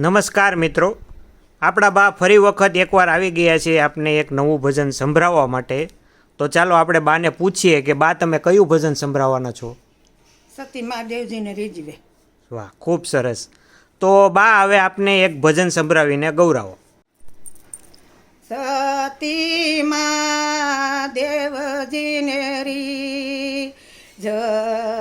નમસ્કાર મિત્રો. આપણા બા ફરી વખત એકવાર આવી ગયા છે આપને એક નવું ભજન સંભળાવવા માટે. તો ચાલો આપણે બાને પૂછીએ કે બા તમે કયું ભજન સંભળાવવાના છો? સતી મહાદેવજીને રીજવે વાહ ખૂબ સરસ. તો બા હવે આપને એક ભજન સંભળાવીને ગૌરાવો. સતી મહાદેવજીને રી જવે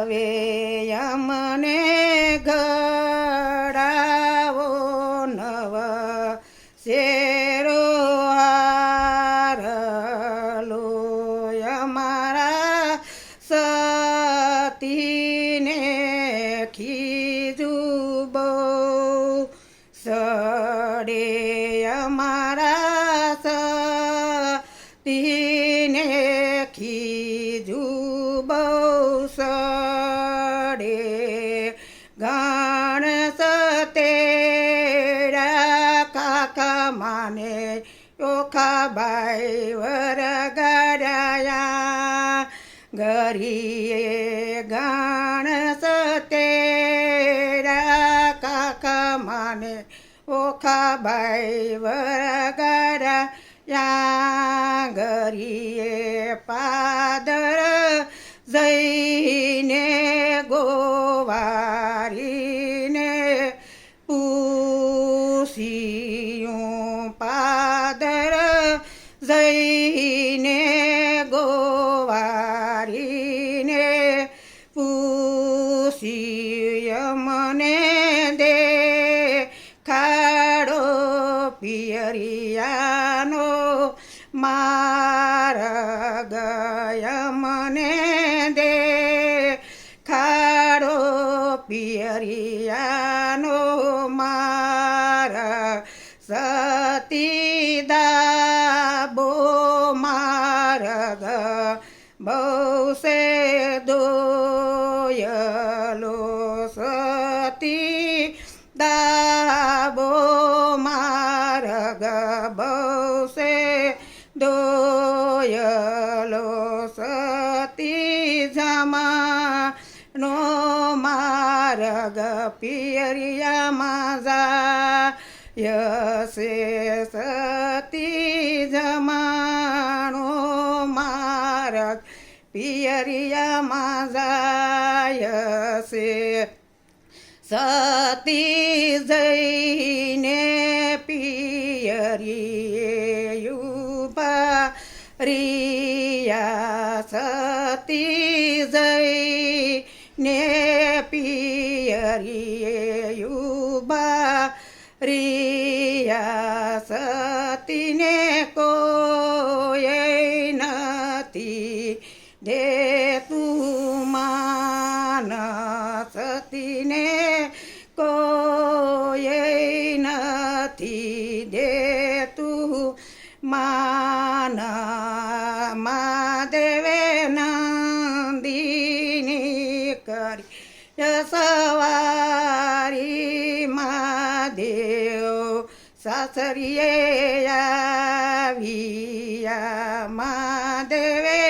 સડે અમારા સતીને ખીજું બહુ સડે. ગણ સતે કાકા માને ઓખા બાઈ વરગડાયા. ગરીએ ગણ સતે કાકા માને ઓખા બાઈ વરગડા યા ગરીએ પાદર જઈને ગોવારીને પૂસિયું પાદર જઈને ગોવારીને પૂસિય મને દે પિયરિયાનો માર્ગ મને દે ખાડો પિયરિયાનો માર સતીદાબો માર્ગ બહુ સે દોયલો સતી દાબો માર્ગ બહુ સે દોયલો સતી જમા નો માર્ગ પિયરિયામાં યસે સતી જમાનો માર્ગ પિયરિયામાં જાયસે સતી જઈને रिया सती जै ने पियरियुबा रिया सती ने को નથી દે તું માન મહાદેવે નંદિની કરી સવારી મહાદેવ સાસરીએ આવ્યા મહાદેવે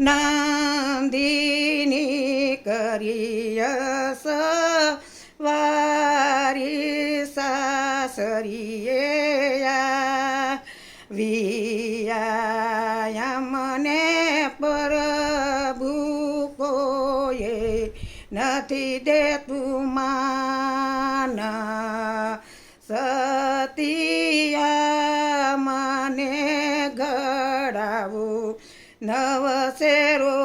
નંદિની કરી વારી સાસરીએ વિયા મને પ્રભુ કોયે નથી દેતું માન. સતિયા મને ગડાવું નવ શેરો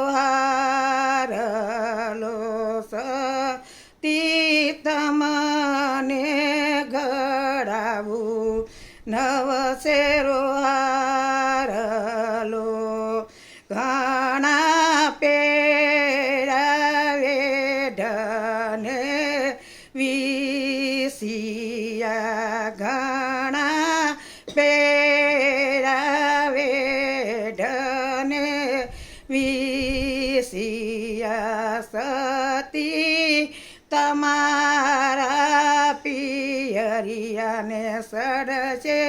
ગડાવું નવ શેરો હારલો ઘણા પેરાવે ઢને વિસિયા ઘણા પેરાવે ઢને વિસિયા સતી તમારા પિયરિયાને સડશે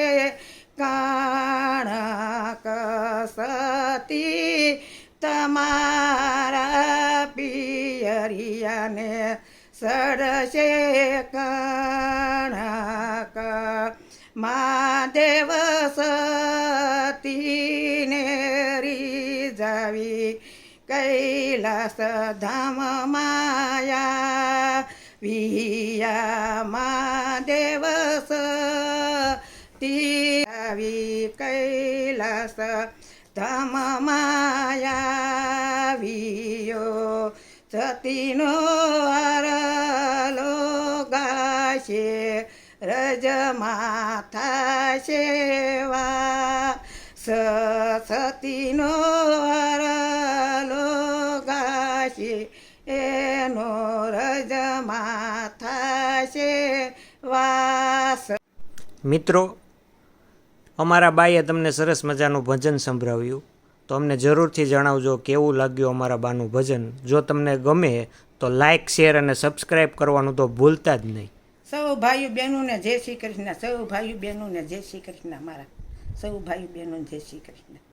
કાણા કસતી તમારા પિયરિયાને સડશે, કણક મહાદેવ સતીને રીઝાવી કૈલાસ ધામ માયા વિયા આવી કૈલાસ ધામ માયા વિયો સતીનો આરલો ગાશે રજ માથા સેવા સતીનો આરલો ગાશે એનો રજ માથા સેવા મિત્રો અમારા બાઈએ તમને સરસ મજાનું ભજન સંભળાવ્યું. તો અમને જરૂરથી જણાવજો કેવું લાગ્યું અમારા બાનું ભજન. જો તમને ગમે તો લાઇક શેર અને સબસ્ક્રાઈબ કરવાનું તો ભૂલતા જ નહીં. સૌ ભાઈઓ બહેનોને જય શ્રી કૃષ્ણ, સૌ ભાઈઓ બહેનોને જય શ્રી કૃષ્ણ મારા. સૌ ભાઈઓ બહેનોને જય શ્રી કૃષ્ણ.